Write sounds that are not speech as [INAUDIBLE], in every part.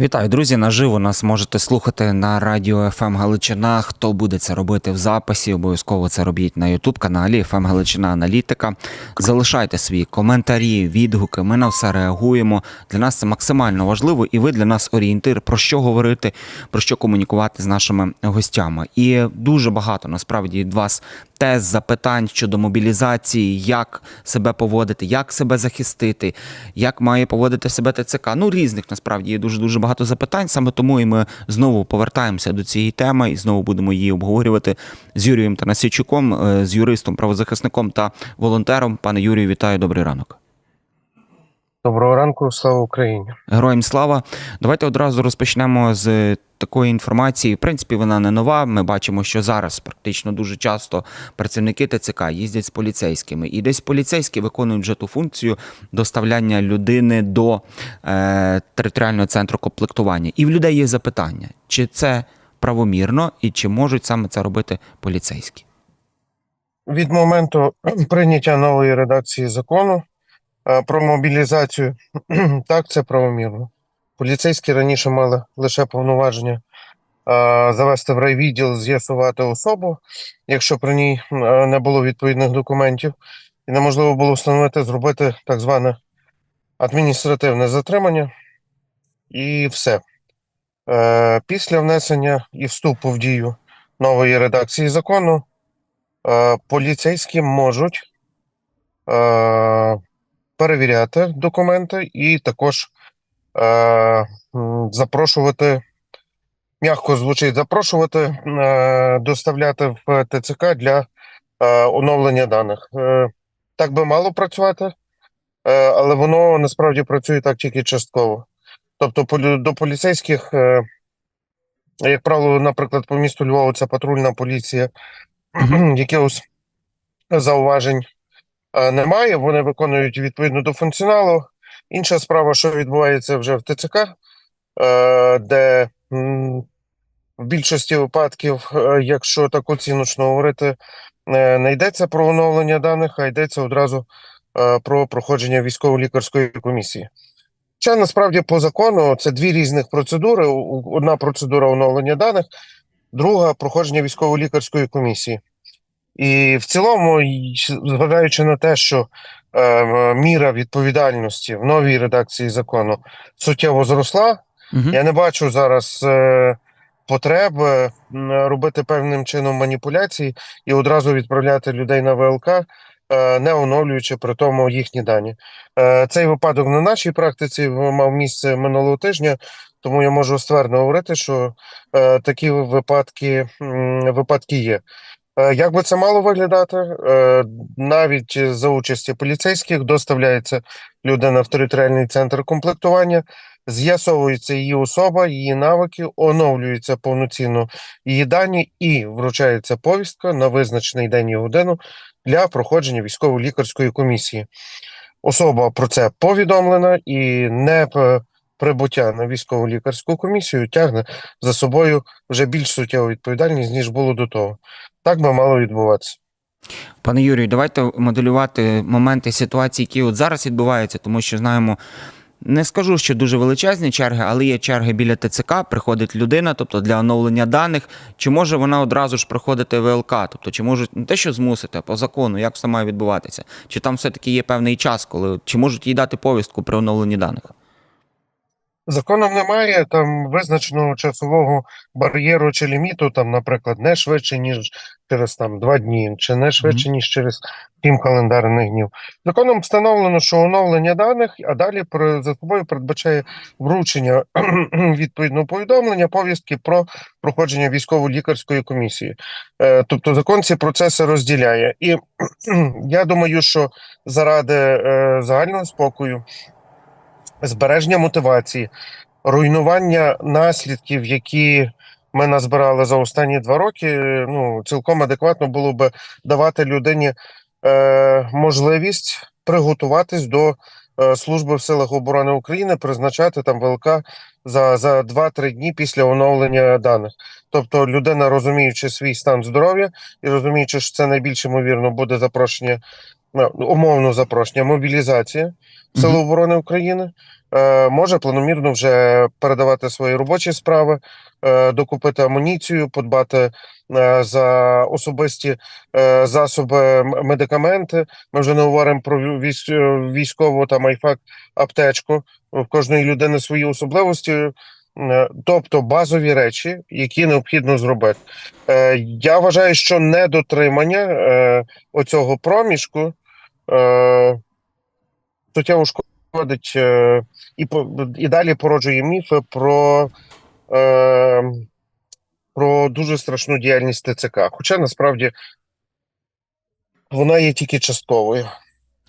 Вітаю, друзі! Наживо нас можете слухати на радіо ФМ Галичина. Хто буде це робити в записі? Обов'язково це робіть на Ютуб каналі ФМ Галичина Аналітика. Залишайте свої коментарі, відгуки. Ми на все реагуємо. Для нас це максимально важливо, і ви для нас орієнтир про що говорити, про що комунікувати з нашими гостями. І дуже багато насправді від вас тез, запитань щодо мобілізації, як себе поводити, як себе захистити, як має поводити себе ТЦК. Ну, різних насправді є дуже дуже багато запитань. Саме тому і ми знову повертаємося до цієї теми і знову будемо її обговорювати з Юрієм Танасійчуком, е, з юристом, правозахисником та волонтером. Пане Юрію, вітаю, добрий ранок. Доброго ранку, слава Україні. Героям слава. Давайте одразу розпочнемо з такої інформації. В принципі, вона не нова. Ми бачимо, що зараз практично дуже часто працівники ТЦК їздять з поліцейськими, і десь поліцейські виконують вже ту функцію доставляння людини до е, територіального центру комплектування. І в людей є запитання, чи це правомірно і чи можуть саме це робити поліцейські. Від моменту прийняття нової редакції закону про мобілізацію, [CLEARS THROAT] так, це правомірно. Поліцейські раніше мали лише повноваження завести в райвідділ, з'ясувати особу, якщо при ній не було відповідних документів, і неможливо було встановити, зробити так зване адміністративне затримання, і все. Е, Після внесення і вступу в дію нової редакції закону е, поліцейські можуть е, перевіряти документи і також е, запрошувати, м'яко звучить, запрошувати, е, доставляти в ТЦК для е, оновлення даних. Е, так би мало працювати, е, але воно насправді працює так тільки частково. Тобто до поліцейських, е, як правило, наприклад, по місту Львову це патрульна поліція, [CLEARS THROAT] якихось зауважень немає. Вони виконують відповідно до функціоналу. Інша справа, що відбувається вже в ТЦК, е, де в більшості випадків, е, якщо так оціночно говорити, е, не йдеться про оновлення даних, а йдеться одразу е, про проходження військово-лікарської комісії. Хоча насправді по закону це дві різних процедури: одна процедура оновлення даних, друга проходження військово-лікарської комісії. І в цілому, зважаючи на те, що е, міра відповідальності в новій редакції закону суттєво зросла, Угу. я не бачу зараз е, потреби робити певним чином маніпуляції і одразу відправляти людей на ВЛК, е, не оновлюючи при тому їхні дані. Е, цей випадок на нашій практиці мав місце минулого тижня, тому я можу ствердно говорити, що е, такі випадки, випадки є. Е, Як би це мало виглядати, Е, навіть за участі поліцейських доставляється людина в територіальний центр комплектування, з'ясовується її особа, її навики, оновлюється повноцінно її дані і вручається повістка на визначений день і годину для проходження військово-лікарської комісії. Особа про це повідомлена і не прибуття на військово-лікарську комісію тягне за собою вже більш суттєву відповідальність, ніж було до того. Так би мало відбуватися. Пане Юрію, давайте моделювати моменти ситуації, які от зараз відбуваються, тому що знаємо. Не скажу, що дуже величезні черги, але є черги біля ТЦК, приходить людина, тобто для оновлення даних. Чи може вона одразу ж приходити в ВЛК? Тобто, чи можуть не те, що змусити, по закону, як все має відбуватися? Чи там все-таки є певний час, коли чи можуть їй дати повістку при оновленні даних? Законом немає там визначеного часового бар'єру чи ліміту, там, наприклад, не швидше, ніж через там два дні, чи не швидше, ніж через сім календарних днів. Законом встановлено, що оновлення даних, а далі за собою передбачає вручення [CLEARS THROAT] відповідного повідомлення, повістки про проходження військово-лікарської комісії. Е, Тобто закон ці процеси розділяє. І [CLEARS THROAT] я думаю, що заради е, загального спокою збереження мотивації, руйнування наслідків, які ми назбирали за останні два роки. Ну цілком адекватно було би давати людині е, можливість приготуватись до е, служби в силах оборони України, призначати там ВЛК за, за 2-3 дні після оновлення даних. Тобто, людина, розуміючи свій стан здоров'я і розуміючи, що це найбільш ймовірно буде запрошення, ну, умовно запрошення, мобілізація Сили оборони України, е, може планомірно вже передавати свої робочі справи, е, докупити амуніцію, подбати е, за особисті е, засоби, медикаменти. Ми вже не говоримо про військ, військову там айфак аптечку. В кожної людини свої особливості. Тобто базові речі, які необхідно зробити. Е, Я вважаю, що недотримання е, оцього проміжку е, суттєво шкодить е, і, і далі породжує міфи про, е, про дуже страшну діяльність ТЦК. Хоча насправді вона є тільки частковою.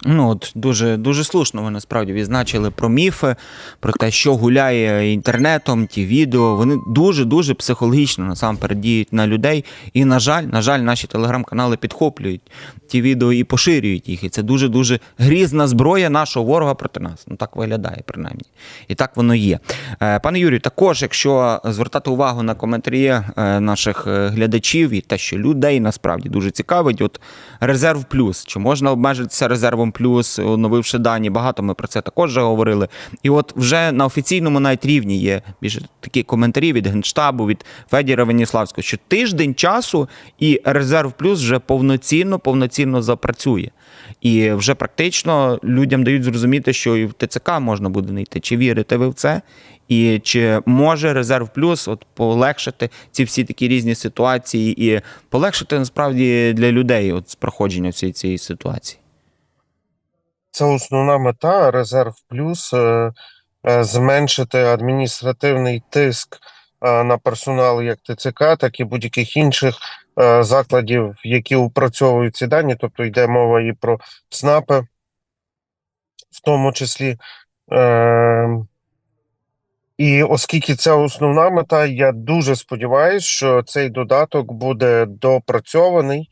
Ну, от дуже, дуже слушно ви насправді відзначили про міфи, про те, що гуляє інтернетом, ті відео. Вони дуже-дуже психологічно насамперед діють на людей. І, на жаль, на жаль, наші телеграм-канали підхоплюють ті відео і поширюють їх. І це дуже-дуже грізна зброя нашого ворога проти нас. Ну так виглядає, принаймні. І так воно є. Е, Пане Юрію, також, якщо звертати увагу на коментарі е, наших е, глядачів і те, що людей насправді дуже цікавить, от резерв плюс. Чи можна обмежитися резервом плюс, оновивши дані? Багато ми про це також вже говорили. І от вже на офіційному навіть рівні є більше такі коментарі від Генштабу, від Федіра Веніславського, що тиждень часу і резерв плюс вже повноцінно, повноцінно запрацює. І вже практично людям дають зрозуміти, що і в ТЦК можна буде не йти. Чи вірите ви в це? І чи може резерв плюс от полегшити ці всі такі різні ситуації і полегшити насправді для людей от з проходження цієї цієї ситуації? Це основна мета резерв плюс е, е, зменшити адміністративний тиск е, на персонал як ТЦК, так і будь-яких інших закладів, які опрацьовують ці дані. Тобто йде мова і про СНАПи, в тому числі. І оскільки це основна мета, я дуже сподіваюся, що цей додаток буде допрацьований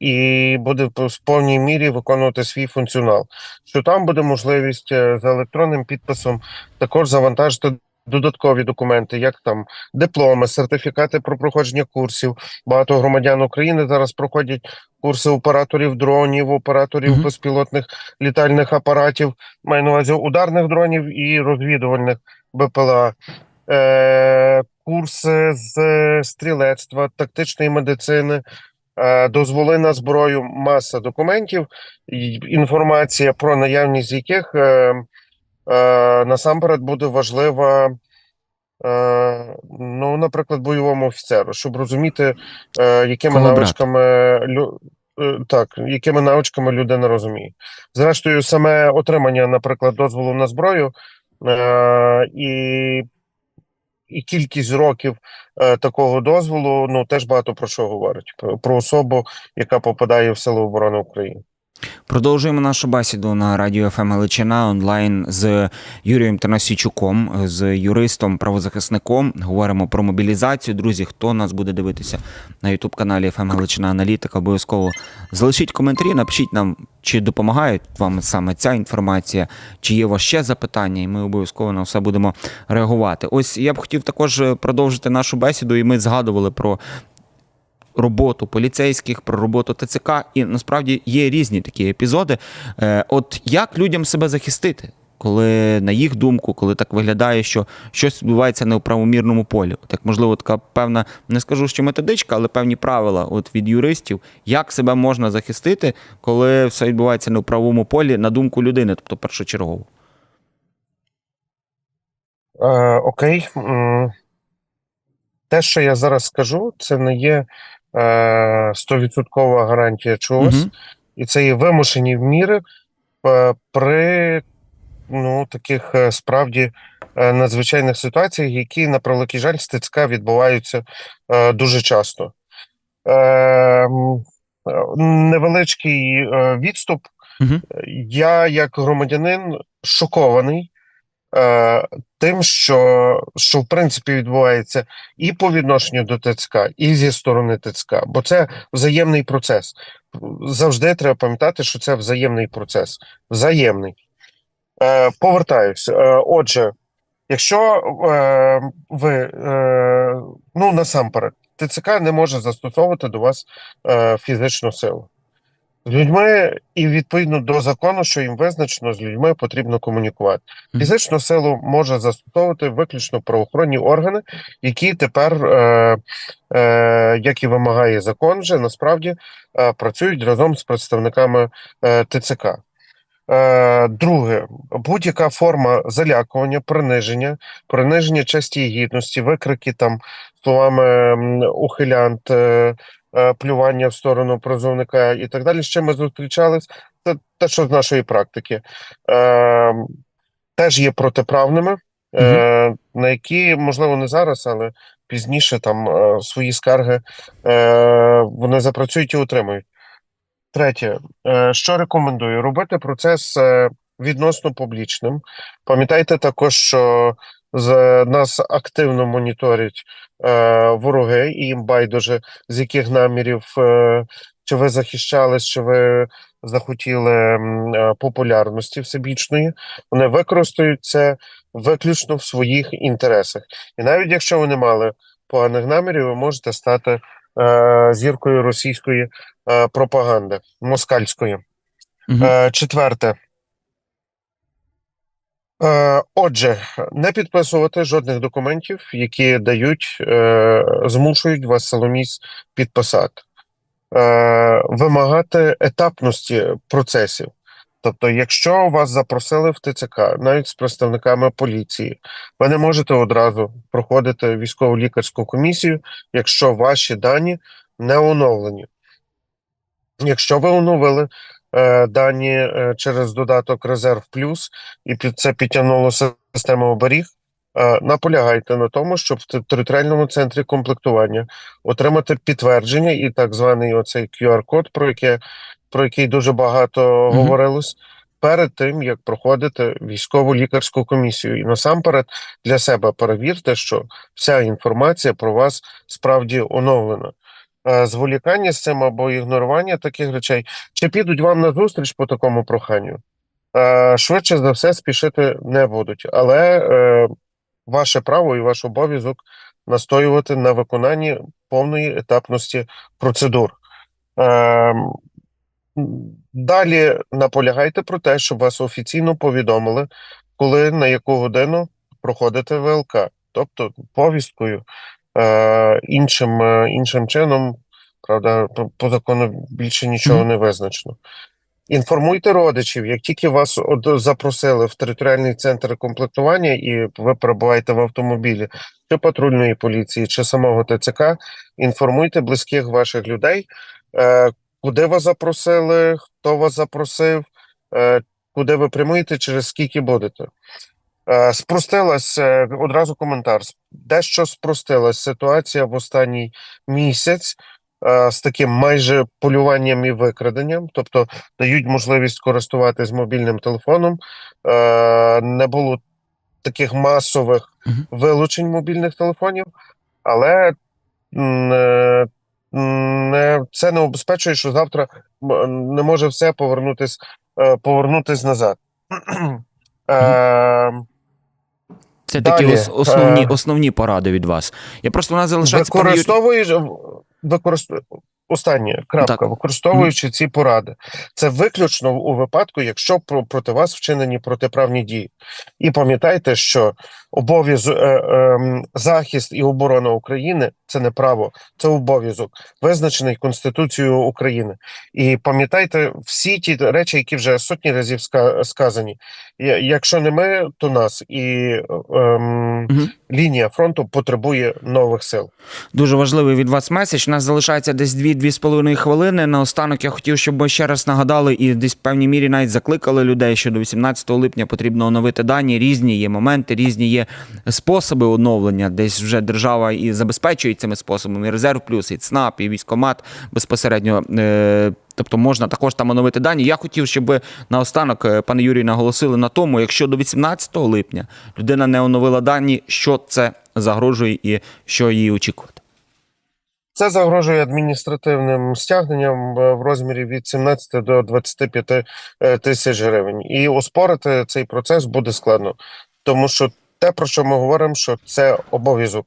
і буде в повній мірі виконувати свій функціонал. Що там буде можливість е, за електронним підписом також завантажити додаткові документи, як там дипломи, сертифікати про проходження курсів. Багато громадян України зараз проходять курси операторів дронів, операторів Мгм. безпілотних літальних апаратів, маю на увазі ударних дронів і розвідувальних БПЛА. Е, курси з стрілецтва, тактичної медицини, е, дозволи на зброю, маса документів, інформація про наявність яких е, е, насамперед буде важлива, е, ну, наприклад, бойовому офіцеру, щоб розуміти, е, якими Кого навичками лю- е, так, якими навичками людина розуміє. Зрештою, саме отримання, наприклад, дозволу на зброю е, і і кількість років е, такого дозволу ну теж багато про що говорить про, особу, яка попадає в Сили оборони України. Продовжуємо нашу бесіду на радіо ФМ Галичина онлайн з Юрієм Тарасійчуком, з юристом, правозахисником. Говоримо про мобілізацію. Друзі, хто нас буде дивитися на Ютуб каналі ФМ Галичина Аналітика, обов'язково залишіть коментарі, напишіть нам, чи допомагає вам саме ця інформація, чи є у вас ще запитання, і ми обов'язково на все будемо реагувати. Ось я б хотів також продовжити нашу бесіду, і ми згадували про роботу поліцейських, про роботу ТЦК, і насправді є різні такі епізоди. Е, От як людям себе захистити, коли на їх думку, коли так виглядає, що щось відбувається не у правомірному полі? От як можливо, така певна, не скажу, що методичка, але певні правила от від юристів, як себе можна захистити, коли все відбувається не у правовому полі, на думку людини, тобто першочергово. Е, окей. Те, що я зараз скажу, це не є е, стовідсоткова гарантія чогось, Мгм. і це є вимушені міри е, при ну, таких е, справді е, надзвичайних ситуаціях, які, на превеликий жаль, з відбуваються е, дуже часто. Е, м, е, невеличкий е, відступ. Мгм. Я, як громадянин, шокований е, тим, що, що в принципі відбувається і по відношенню до ТЦК, і зі сторони ТЦК, бо це взаємний процес. Завжди треба пам'ятати, що це взаємний процес. Взаємний. Е, повертаюсь. Е, отже, якщо е, ви, е, ну насамперед, ТЦК не може застосовувати до вас е, фізичну силу. З людьми і відповідно до закону, що їм визначено, з людьми потрібно комунікувати. Фізичну силу може застосовувати виключно правоохоронні органи, які тепер, е, е, як і вимагає закон, вже насправді е, працюють разом з представниками е, ТЦК. Е, друге, будь-яка форма залякування, приниження, приниження честі і гідності, викрики там словами ухилянт, е, плювання в сторону призовника і так далі. Чим ми зустрічались, це те, що з нашої практики, е, теж є протиправними, е, на які, можливо, не зараз, але пізніше там е, свої скарги е, вони запрацюють і отримають. Третє, е, що рекомендую? Робити процес е, відносно публічним. Пам'ятайте також, що з нас активно моніторять е, вороги, і їм байдуже з яких намірів, е, чи ви захищались, чи ви захотіли е, популярності всебічної. Вони використають це виключно в своїх інтересах. І навіть якщо ви не мали поганих намірів, ви можете стати е, зіркою російської е, пропаганди москальської. Е, четверте. Е, отже, не підписувати жодних документів, які дають, е, змушують вас силоміць підписати. Е, вимагати етапності процесів. Тобто, якщо вас запросили в ТЦК, навіть з представниками поліції, ви не можете одразу проходити військово-лікарську комісію, якщо ваші дані не оновлені. Якщо ви оновили дані е, через додаток Резерв Плюс і під це підтягнуло систему оберіг, е, наполягайте на тому, щоб в територіальному центрі комплектування отримати підтвердження і так званий оцей QR-код, про яке про який дуже багато Мгм. говорилось. Перед тим як проходити військову лікарську комісію, і насамперед для себе перевірте, що вся інформація про вас справді оновлена. Е, Зволікання з цим або ігнорування таких речей, чи підуть вам на зустріч по такому проханню? Е, Швидше за все спішити не будуть, але е, ваше право і ваш обов'язок настоювати на виконанні повної етапності процедур. Далі наполягайте про те, щоб вас офіційно повідомили, коли на яку годину проходите ВЛК, тобто повісткою, іншим, е, іншим чином, правда, по, закону більше нічого не визначено. Інформуйте родичів, як тільки вас от запросили в територіальний центр комплектування, і ви перебуваєте в автомобілі чи патрульної поліції, чи самого ТЦК, інформуйте близьких ваших людей, е, куди вас запросили, хто вас запросив, е, куди ви прямуєте, через скільки будете. Е, Спростилась е, одразу коментар. Дещо спростилась ситуація в останній місяць е, з таким майже полюванням і викраденням, тобто дають можливість користуватись мобільним телефоном. Не було таких масових вилучень мобільних телефонів, але це не обезпечує, що завтра не може все повернутись, повернутись назад. [CLEARS THROAT] Е, Це такі Далі, ос- основні, е, основні поради від вас. Я просто у нас залишається Використовуєш. Використовуєш використ... останнє крапка, Так. використовуючи ці поради, це виключно у випадку, якщо про- проти вас вчинені протиправні дії. І пам'ятайте, що обов'язок е, ем, захист і оборона України це не право, це обов'язок, визначений Конституцією України. І пам'ятайте всі ті речі, які вже сотні разів сказані. Якщо не ми, то нас і ем, Мгм. лінія фронту потребує нових сил. Дуже важливий від вас меседж. У нас залишається десь 2-2,5 хвилини. Наостанок я хотів, щоб ви ще раз нагадали і десь в певній мірі навіть закликали людей, що до 18 липня потрібно оновити дані. Різні є моменти, різні є способи оновлення. Десь вже держава і забезпечує цими способами. І резерв плюс, і ЦНАП, і військомат безпосередньо. Е- Тобто можна також там оновити дані. Я хотів, щоб ви наостанок, е, пане Юрію, наголосили на тому, якщо до 18 липня людина не оновила дані, що це загрожує і що її очікувати. Це загрожує адміністративним стягненням е, в розмірі від 17 до 25 е, тисяч гривень. І оспорити цей процес буде складно, тому що те, про що ми говоримо, що це обов'язок.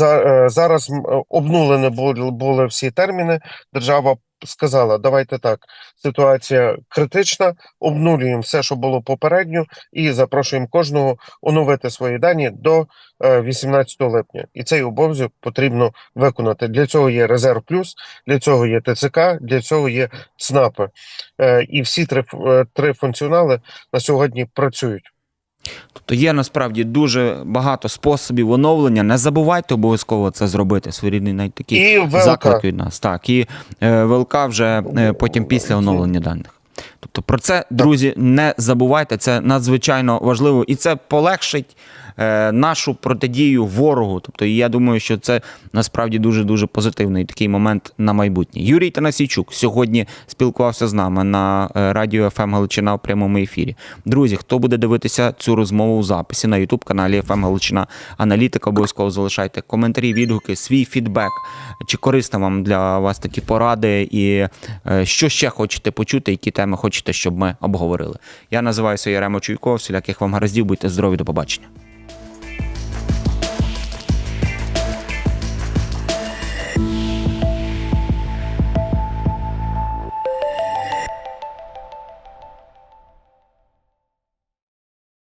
Е, зараз обнулені були всі терміни. Держава сказала: давайте так, ситуація критична, обнулюємо все, що було попередньо, і запрошуємо кожного оновити свої дані до е, 18 липня. І цей обов'язок потрібно виконати. Для цього є резерв плюс, для цього є ТЦК, для цього є ЦНАПи. Е, І всі три, е, три функціонали на сьогодні працюють. Тобто є насправді дуже багато способів оновлення. Не забувайте обов'язково це зробити. Своєрідний навіть такий заклик від нас. Так, і е, ВЛК вже е, потім після оновлення даних. Тобто про це, друзі, не забувайте, це надзвичайно важливо, і це полегшить нашу протидію ворогу. Тобто, я думаю, що це насправді дуже дуже позитивний такий момент на майбутнє. Юрій Танасійчук сьогодні спілкувався з нами на е, радіо ФМ Галичина в прямому ефірі. Друзі, хто буде дивитися цю розмову у записі на Ютуб каналі ФМ Галичина Аналітика, обов'язково залишайте коментарі, відгуки, свій фідбек. Чи корисна вам для вас такі поради, і е, що ще хочете почути, які теми хочете, щоб ми обговорили. Я називаюся Яремо Чуйко. Всіляких вам гараздів, будьте здорові, до побачення.